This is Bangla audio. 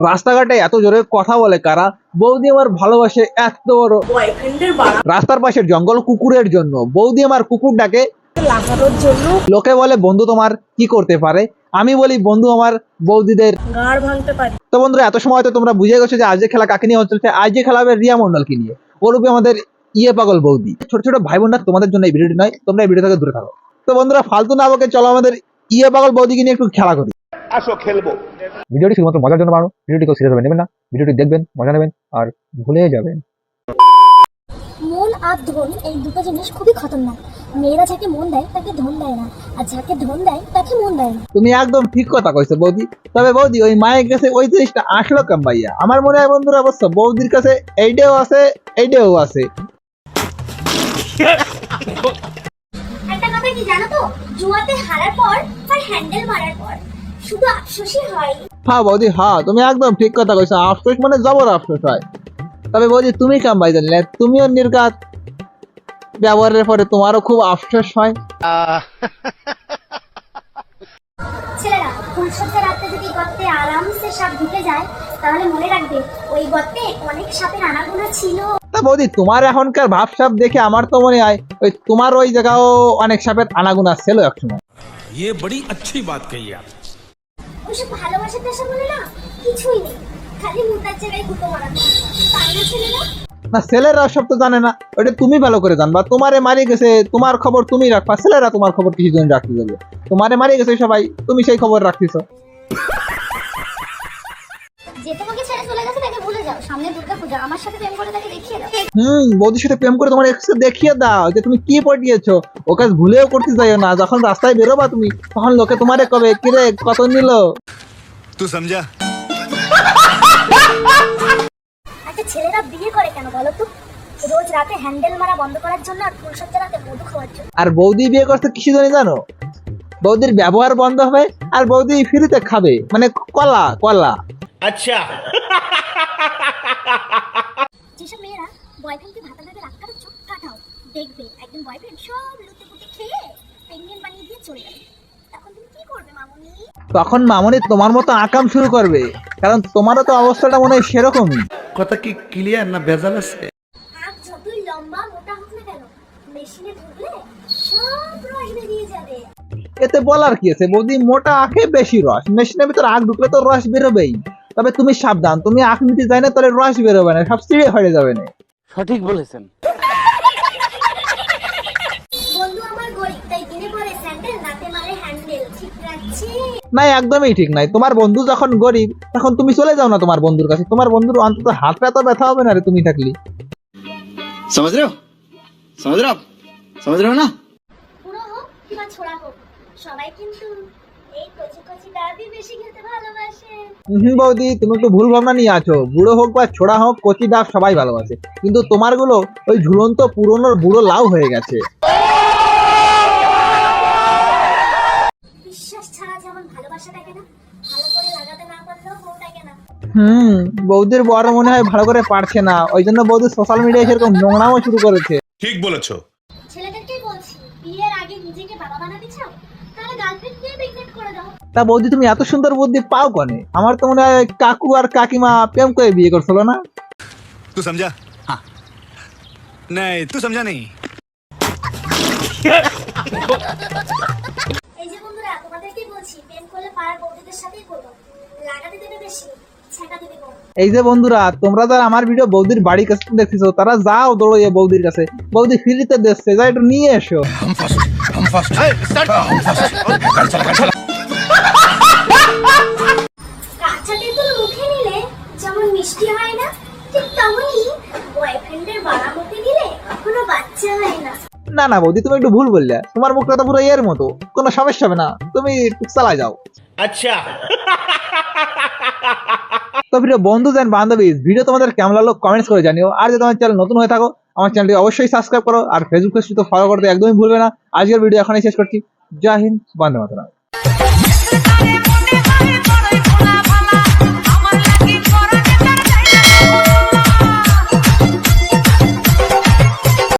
রাস্তাঘাটে এত জোরে কথা বলে কারা? বৌদি আমার ভালোবাসে এত বড়। রাস্তার পাশের জঙ্গল কুকুরের জন্য। বৌদি আমার কুকুর ডাকে লাগানোর জন্য। লোকে বলে বন্ধু তোমার কি করতে পারে? আমি বলি বন্ধু আমার বৌদিদের গাড় ভাঙতে পারি। তো বন্ধুরা এত সময় তো তোমরা বুঝে গেছো যে আজ যে খেলা কাকে নিয়ে চলছে আজ যে খেলা হবে রিয়া মন্ডলকে নিয়ে। ওরূপে আমাদের ইয়ে পাগল বৌদি। ছোট ছোট ভাই বোনরা তোমাদের জন্য এই ভিডিওটি নয় তোমরা এই ভিডিও থেকে দূরে থাকো। তো বন্ধুরা ফালতু না আমাকে চলো আমাদের ইয়ে পাগল বৌদিকে নিয়ে একটু খেলা করি। আসো খেলব। ভিডিওটি শুধুমাত্র মজার জন্য বানানো ভিডিওটি কেউ সিরিয়াস নেবেন না ভিডিওটি দেখবেন মজা নেবেন আর ভুলে যাবেন। মন আর ধন এই দুটো জিনিস খুবই খতরনাক। মেয়েরা যাকে মন দেয় তাকে ধন দেয় না। আর যাকে ধন দেয় তাকে মন দেয় না। তুমি একদম ঠিক কথা কইছো বৌদি। তবে বৌদি ওই মায়ের কাছে ওই জিনিসটা আসলো কেম ভাইয়া? আমার মনে হয় বন্ধুরা অবশ্য বৌদির কাছে এইটাও আছে এইটাও আছে। একটা কথা কি জানো তো? জুয়াতে হারার পর আর হ্যান্ডেল মারার পর। শুধু আফসোসই হয়। হ্যাঁ বৌদি হ্যাঁ তুমি একদম ঠিক কথা কইছো আফসোস মানে জবর আফসোস হয় তবে বৌদি তুমি কাম ভাই জানলে তুমিও নির্গাত ব্যবহারের পরে তোমারও খুব আফসোস হয় ছেলেরা ফুলসজ্জা রাতে যদি গর্তে আরামসে সাপ ঢুকে যায় তাহলে মনে রাখবে ওই গর্তে অনেক সাপের আনাগোনা ছিল তা বৌদি তোমার এখনকার ভাব সাপ দেখে আমার তো মনে হয় ওই তোমার ওই জায়গাও অনেক সাপের আনাগুনা ছিল একসময় ये बड़ी अच्छी बात कही आप ভালোবাসা টাসা বলে না কিছুই নেই। খালি মুদার জায়গায় গুঁতো মারা তাই না ছেলেরা না? ছেলেরা সব তো জানে না। ওটা তুমি ভালো করে জানবা। তোমারে মারি গেছে তোমার খবর তুমি রাখবা। ছেলেরা তোমার খবর কিছু জন রাখতে যাবে। তোমারে মারি গেছে সবাই তুমি সেই খবর রাখতেছ। যে তোমাকে বৌদির সাথে প্রেম করে তোমার দেখিয়ে দাও যে তুমি কি পটিয়েছো। ও কাজ ভুলেও করতে যাইও না যখন রাস্তায় বেরোবা তুমি তখন লোকে তোমারে কবে? কিরে কত নিল? আর বিয়ে করতে জানো? বৌদির ব্যবহার বন্ধ হবে আর বৌদি ফ্রিতে খাবে মানে কলা কলা। আচ্ছা। তখন তুমি কি করবে মামুনি? তোমার মতো আকাম শুরু করবে কারণ তোমারও তো অবস্থাটা মনে হয় সেরকমই। কথা কি ক্লিয়ার না ভেজাল আছে? আগ যতই লম্বা মোটা হোক না কেন মেশিনে ঢুকলে সব রস বেরিয়ে যাবে। এতে বলার কি আছে? বৌদি মোটা আখে বেশি রস মেশিনের ভিতর আখ ঢুকলে তো রস বেরোবেই। তবে তুমি সাবধান তুমি আখ নিতে যাই না তাহলে রস বেরোবে না সব চিড়ে হয়ে যাবে না। বন্ধু আমার গরিব তাই দিনে পরে স্যান্ডেল রাতে মারে হ্যান্ডেল ঠিক রাখছি না একদমই ঠিক নাই তোমার বন্ধু যখন গরিব তখন তুমি চলে যাও না তোমার বন্ধুর কাছে তোমার বন্ধুর অন্তত হাতটা তো ব্যথা হবে না রে তুমি থাকলি समझ रहे हो समझ रहे हो आप समझ रहे हो ना পুরো হোক কিংবা ছোড়া হোক সবাই কিন্তু এই কচি কচি দাবি বেশি খেতে ভালোবাসে হুম বৌদি তুমি একটু ভুল ভাবনা নিয়ে আছো বুড়ো হোক বা ছোড়া হোক কচি ডাব সবাই ভালোবাসে কিন্তু তোমার গুলো ওই ঝুলন্ত পুরনোর বুড়ো লাউ হয়ে গেছে হুম বৌদির বর মনে হয় ভালো করে পারছে না। ওই জন্য বৌদি সোশ্যাল মিডিয়ায় সেরকম নোংরামো শুরু করেছে। ঠিক বলেছ। ছেলেদেরকে বলছি বিয়ের আগে নিজেকে বাবা বানাতে চাও তাহলে গার্লফ্রেন্ড নিয়ে প্রেগন্যান্ট করে দাও। তা বৌদি তুমি এত সুন্দর বুদ্ধি পাও কনে? আমার তো মনে হয় কাকু আর কাকিমা প্রেম করে বিয়ে করছিল না। তুই সমঝা নাই তুই সমঝা নেই এই যে বন্ধুরা তোমাদেরকে বলছি প্রেম করলে পাড়ার বৌদিদের সাথেই করো। লাগাতে দেবে বেশি। এই যে বন্ধুরা, তোমরা যারা আমার ভিডিও বৌদির বাড়ির কাছে দেখতেছো, তারা যাও দৌড়ো বৌদির কাছে। বৌদি ফ্রিতে দেখছে যা একটু নিয়ে এসো। মুখে ঠিক তেমনই বয়ফ্রেন্ডের বাড়ামতে নিলে কখনো বাচ্চা হয় না। না না বৌদি তুমি একটু ভুল বললে। তোমার মুখটা তো পুরো এর মতো কোনো সমস্যা হবে না। তুমি চালা যাও। আচ্ছা। তো প্রিয় বন্ধু জান বান্ধবী ভিডিও তোমাদের কেমন লাগল কমেন্টস করে জানিও। আর যদি তোমার চ্যানেল নতুন হয়ে থাকো আমার চ্যানেলটি অবশ্যই সাবস্ক্রাইব করো। আর ফেসবুক পেজটি তো ফলো করতে একদমই ভুলবে না। আজকের ভিডিও এখানেই শেষ করছি। জয় হিন্দ বন্ধু মাতারাম।